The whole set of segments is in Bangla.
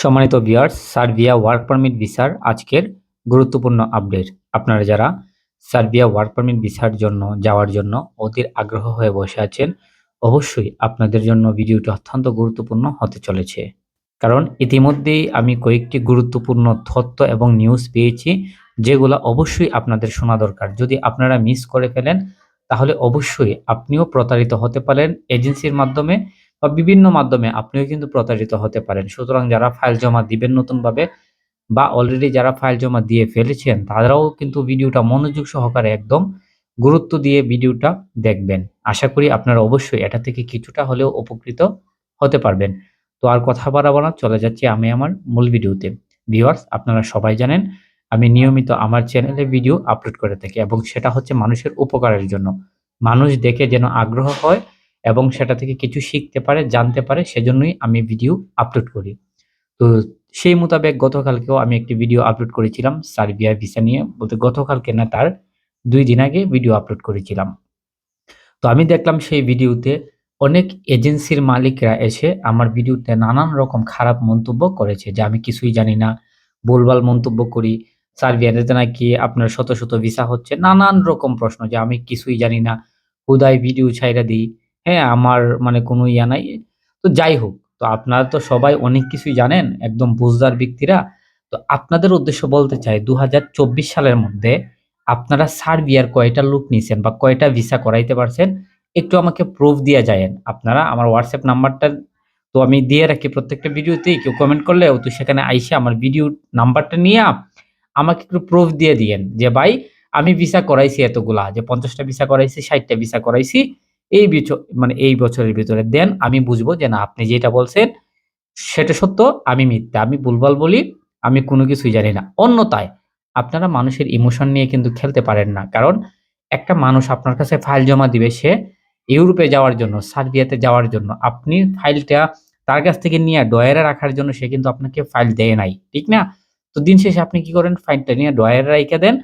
সম্মানিত ভিউয়ার্স সার্বিয়া ওয়ার্ক পারমিট ভিসার আজকের গুরুত্বপূর্ণ আপডেট আপনারা যারা সার্বিয়া ওয়ার্ক পারমিট ভিসার জন্য যাওয়ার জন্য অধীর আগ্রহ হয়ে বসে আছেন, অবশ্যই আপনাদের জন্য ভিডিওটি অত্যন্ত গুরুত্বপূর্ণ হতে চলেছে। কারণ ইতিমধ্যেই আমি কয়েকটি গুরুত্বপূর্ণ তথ্য এবং নিউজ পেয়েছি, যেগুলো অবশ্যই আপনাদের শোনা দরকার। যদি আপনারা মিস করে ফেলেন, তাহলে অবশ্যই আপনিও প্রতারিত হতে পারেন এজেন্সির মাধ্যমে। বা বিভিন্ন মাধ্যমে আপনিও কিন্তু প্রতারিত হতে পারেন। সুতরাং যারা ফাইল জমা দিবেন নতুনভাবে বা অলরেডি যারা ফাইল জমা দিয়ে ফেলেছেন, তারাও কিন্তু ভিডিওটা মনোযোগ সহকারে একদম গুরুত্ব দিয়ে ভিডিওটা দেখবেন। আশা করি আপনারা অবশ্যই এটা থেকে কিছুটা হলেও উপকৃত হতে পারবেন। তো আর কথা বাড়াবো না, চলে যাচ্ছি আমি আমার মূল ভিডিওতে। ভিউয়ার্স, আপনারা সবাই জানেন, আমি নিয়মিত আমার চ্যানেলে ভিডিও আপলোড করে থাকি এবং সেটা হচ্ছে মানুষের উপকারের জন্য। মানুষ দেখে যেন আগ্রহ হয় এবং সেটা থেকে কিছু শিখতে পারে, জানতে পারে, সেজন্যই আমি ভিডিও আপলোড করি। তো সেই মোতাবেক গতকালকেও আমি একটি ভিডিও আপলোড করেছিলাম সার্বিয়া ভিসা নিয়ে। বলতে গতকালকে না, তার দুই দিন আগে ভিডিও আপলোড করেছিলাম। তো আমি দেখলাম সেই ভিডিওতে অনেক এজেন্সির মালিকরা এসে আমার ভিডিওতে নানান রকম খারাপ মন্তব্য করেছে, যে আমি কিছুই জানি না। ভুলভাল মন্তব্য করি সার্বিয়াতে নাকি আপনার শত শত ভিসা হচ্ছে, নানান রকম প্রশ্ন যে আমি কিছুই জানি না। হুদায় ভিডিও ছাইরা দিই। হ্যাঁ আমার মানে কোনো ইয়া নাই। তো যাই হোক, তো আপনারা তো সবাই অনেক কিছুই জানেন, একদম বুঝদার ব্যক্তিরা। তো আপনাদের উদ্দেশ্য বলতে চাই দু হাজার চব্বিশ সালের মধ্যে আপনারা সার্বিয়ার কয়টা লুক নিয়েছেন বা কয়টা ভিসা করাইতে পারছেন, একটু আমাকে প্রুফ দিয়ে যায়েন। আপনারা আমার হোয়াটসঅ্যাপ নাম্বারটা তো আমি দিয়ে রাখি প্রত্যেকটা ভিডিওতেই। কেউ কমেন্ট করলে তো সেখানে আইসে আমার ভিডিও নাম্বারটা নিয়ে আমাকে একটু প্রুফ দিয়ে দিয়েন যে, ভাই, আমি ভিসা করাইছি এতগুলা, যে পঞ্চাশটা ভিসা করাইছি, ষাটটা ভিসা করাইছি। এই মানে এই বছরের ভিতরে। দেন আমি বুঝব যে না, আপনি যেটা বলছেন, সেটা সত্য, আমি মিথ্যা। আমি ভুলভাল বলি, আমি কোনো কিছুই জানি না। অন্যতায় আপনারা মানুষের ইমোশন নিয়ে কিন্তু খেলতে পারেন না। কারণ একটা মানুষ আপনার কাছে ফাইল জমা দিবে, সে ইউরোপে যাওয়ার জন্য, সার্বিয়াতে যাওয়ার জন্য, আপনি ফাইলটা তার কাছ থেকে নিয়ে ডয়ারে রাখার জন্য সে কিন্তু আপনাকে ফাইল দেয় নাই। ঠিক না? তো দিন শেষে আপনি কি করেন? ফাইলটা নিয়ে ডয়ারে রাইখে দেন।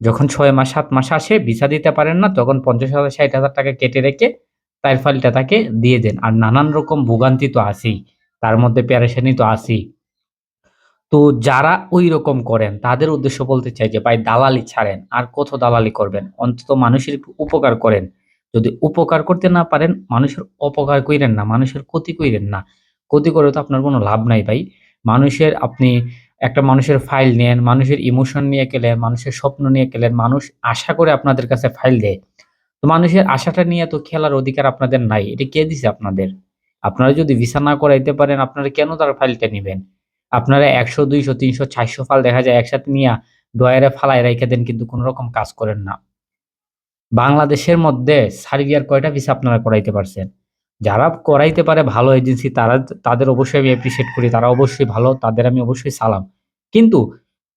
যখন ছয় মাস, সাত মাস আসে, ভিসা দিতে পারেন না, তখন পঞ্চাশ হাজার, ষাট হাজার টাকা কেটে রেখে তার ফাইলটা তাকে দিয়ে দেন। আর নানান রকম ভোগান্তি তো আসেই তার মধ্যে প্যারেশানি তো আসেই তো যারা ওই রকম করেন, তাদের উদ্দেশ্য বলতে চাই যে, ভাই, দালালি ছাড়েন, আর কত দালালি করবেন? অন্তত মানুষের উপকার করেন। যদি উপকার করতে না পারেন, মানুষের অপকার কইরেন না, মানুষের ক্ষতি কইরেন না। ক্ষতি করে তো আপনার কোনো লাভ নাই, ভাই। মানুষের আপনি একটা মানুষের ফাইল নেন, মানুষের ইমোশন নিয়ে গেলেন মানুষের স্বপ্ন নিয়ে গেলেন মানুষ আশা করে আপনাদের কাছে ফাইল দেয়। তো মানুষের আশাটা নিয়ে তো খেলার অধিকার আপনাদের নাই, এটা কে দিছে আপনাদের? আপনারা যদি ভিসা না করাইতে পারেন, আপনারা কেন তার ফাইলটা নেবেন? আপনারা একশো, দুইশো, তিনশো, চারশো ফাইল দেখা যায় একসাথে নিয়ে ডয়ারে ফালাই রেখে দেন, কিন্তু কোনো রকম কাজ করেন না। বাংলাদেশের মধ্যে সার্বিয়ার কয়টা ভিসা আপনারা করাইতে পারছেন? যারা করাইতে পারে ভালো এজেন্সি তারা, তাদের অবশ্যই আমি অ্যাপ্রিসিয়েট করি, তারা অবশ্যই ভালো, তাদের আমি অবশ্যই সালাম। কিন্তু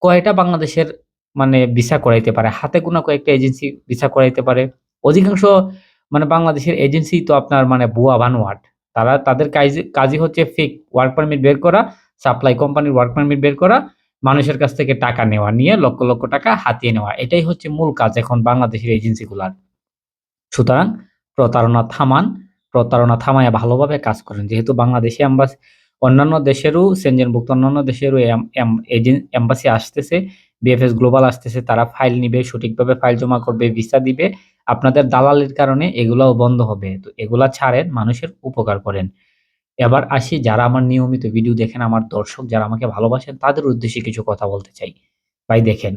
কয়টা বাংলাদেশের মানে ভিসা করাইতে পারে? হাতে গোনা কয়েকটা এজেন্সি ভিসা করাইতে পারে। অধিকাংশ মানে বাংলাদেশের এজেন্সি তো আপনার মানে ভুয়া বানোয়াট। তারা, তাদের কাজ, কাজই হচ্ছে ফেক ওয়ার্ক পারমিট বের করা সাপ্লাই কোম্পানির ওয়ার্ক পারমিট বের করা, মানুষের কাছ থেকে টাকা নেওয়া নিয়ে লক্ষ লক্ষ টাকা হাতিয়ে নেওয়া। এটাই হচ্ছে মূল কাজ এখন বাংলাদেশের এজেন্সিগুলার সুতরাং প্রতারণা থামান প্রতারণা থামায় ভালোভাবে কাজ করেন। যেহেতু বাংলাদেশে অ্যাম্বাসি অন্যান্য দেশেরও সেনজেনভুক্ত অন্যান্য দেশেরও এম্বাসি আসতেছে বিএফএস গ্লোবাল আসতেছে, তারা ফাইল নিবে, সঠিকভাবে ফাইল জমা করবে ভিসা দিবে। আপনাদের দালালির কারণে এগুলাও বন্ধ হবে। তো এগুলা ছাড়েন, মানুষের উপকার করেন। এবার আসি, যারা আমার নিয়মিত ভিডিও দেখেন, আমার দর্শক যারা আমাকে ভালোবাসেন, তাদের উদ্দেশ্যে কিছু কথা বলতে চাই। ভাই, দেখেন,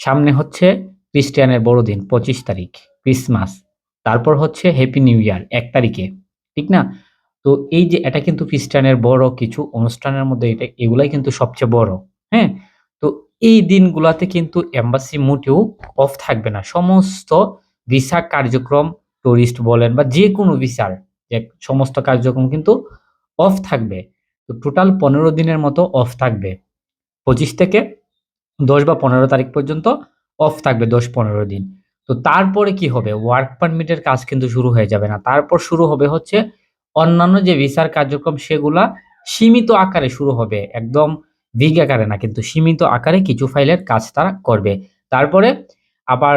সামনে হচ্ছে খ্রিস্টিয়ানের বড়দিন, পঁচিশ তারিখ, ক্রিসমাস। তারপর হচ্ছে হ্যাপি নিউ ইয়ার এক তারিখে, ঠিক না? তো এই যে এটা কিন্তু খ্রিস্টানের বড় কিছু অনুষ্ঠানের মধ্যে এটা, এগুলাই কিন্তু সবচেয়ে বড় হ্যাঁ? তো এই দিনগুলাতে কিন্তু এম্বাসি মোটেও অফ থাকবে না। সমস্ত ভিসা কার্যক্রম টুরিস্ট বলেন বা যে কোনো ভিসার সমস্ত কার্যক্রম কিন্তু অফ থাকবে। তো টোটাল পনেরো দিনের মতো অফ থাকবে। পঁচিশ থেকে দশ বা পনেরো তারিখ পর্যন্ত অফ থাকবে দশ পনেরো দিন। তো তারপরে কি হবে? ওয়ার্ক পারমিটের কাজ কিন্তু শুরু হয়ে যাবে না। তারপর শুরু হবে হচ্ছে অন্যান্য যে ভিসার কার্যক্রম সেগুলা সীমিত আকারে শুরু হবে। একদম বিগ আকারে না, কিন্তু সীমিত আকারে কিছু ফাইলের কাজ তারা করবে। তারপরে আবার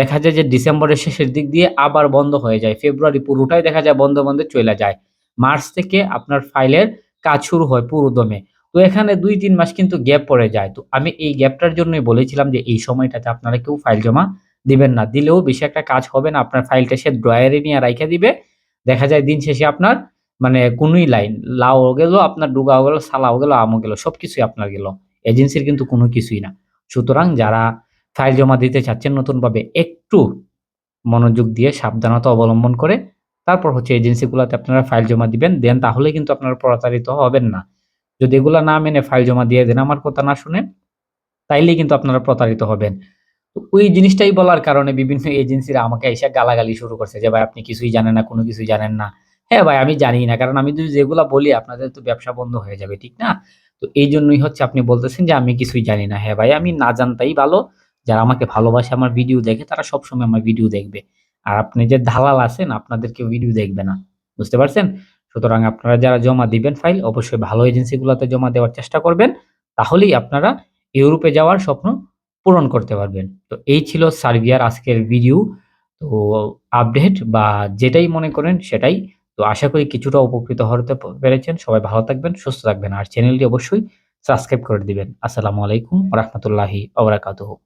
দেখা যায় যে ডিসেম্বরের শেষের দিক দিয়ে আবার বন্ধ হয়ে যায়। ফেব্রুয়ারি পুরোটাই দেখা যায় বন্ধ বন্ধ চলে যায়। মার্চ থেকে আপনার ফাইলের কাজ শুরু হয় পুরো দমে। তো এখানে ২-৩ মাস কিন্তু গ্যাপ পড়ে যায়। তো আমি এই গ্যাপটার জন্যই বলেছিলাম যে এই সময়টাতে আপনারা কেউ ফাইল জমা দিবেন না। দিলেও বেশি একটা কাজ হবে না। আপনার ফাইলটা সে ড্রয়ারে নিয়ে রাইখে দিবে। দেখা যায় দিন শেষে আপনার মানে কোনই লাইন লাও গেল, আপনার ডুগাও গেল, সালাও গেল, আমও গেল। সবকিছুই আপনার গেল। এজেন্সির কিন্তু কোনো কিছুই না। সুতরাং যারা ফাইল জমা দিতে চাচ্ছেন নতুনভাবে একটু মনোযোগ দিয়ে সাবধানতা অবলম্বন করে তারপর হচ্ছে এজেন্সিগুলাতে আপনারা ফাইল জমা দিবেন। দেন তাহলে কিন্তু আপনারা প্রতারিত হবেন না। যদি এগুলা না মেনে ফাইল জমা দিয়ে দেন আমার কথা না শুনে, তাইলেই কিন্তু আপনারা প্রতারিত হবেন। তো ওই জিনিসটাই বলার কারণে বিভিন্ন এজেন্সিরা আমাকে এসে গালাগালি শুরু করছে যে, "ভাই আপনি কিছুই জানেন না, কোনো কিছুই জানেন না।" হ্যাঁ ভাই আমি জানিই না। কারণ আমি যদি যেগুলা বলি আপনাদের তো ব্যবসা বন্ধ হয়ে যাবে, ঠিক না? তো এই জন্যই হচ্ছে আপনি বলতেছেন যে আমি কিছুই জানি না। হ্যাঁ ভাই আমি না জানতাই ভালো। যারা আমাকে ভালোবাসে আমার ভিডিও দেখে তারা সবসময় আমার ভিডিও দেখবে। আর আপনি যে দালাল আছেন আপনাদের কেউ ভিডিও দেখবে না। বুঝতে পারছেন? সুতরাং আপনারা যারা জমা দিবেন ফাইল অবশ্যই ভালো এজেন্সিগুলাতে জমা দেওয়ার চেষ্টা করবেন। তাহলেই আপনারা ইউরোপে যাওয়ার স্বপ্ন পূরণ করতে পারবেন। তো এই ছিল সার্বিয়ার আজকের ভিডিও। তো আপডেট বা যেটাই মনে করেন সেটাই। তো আশা করি কিছুটা উপকৃত হতে পেরেছেন। সবাই ভালো থাকবেন, সুস্থ থাকবেন। আর চ্যানেলটি অবশ্যই সাবস্ক্রাইব করে দিবেন। আসসালামু আলাইকুম রহমতুল্লাহি রাহমাতুল্লাহি ওয়া বারাকাতুহু।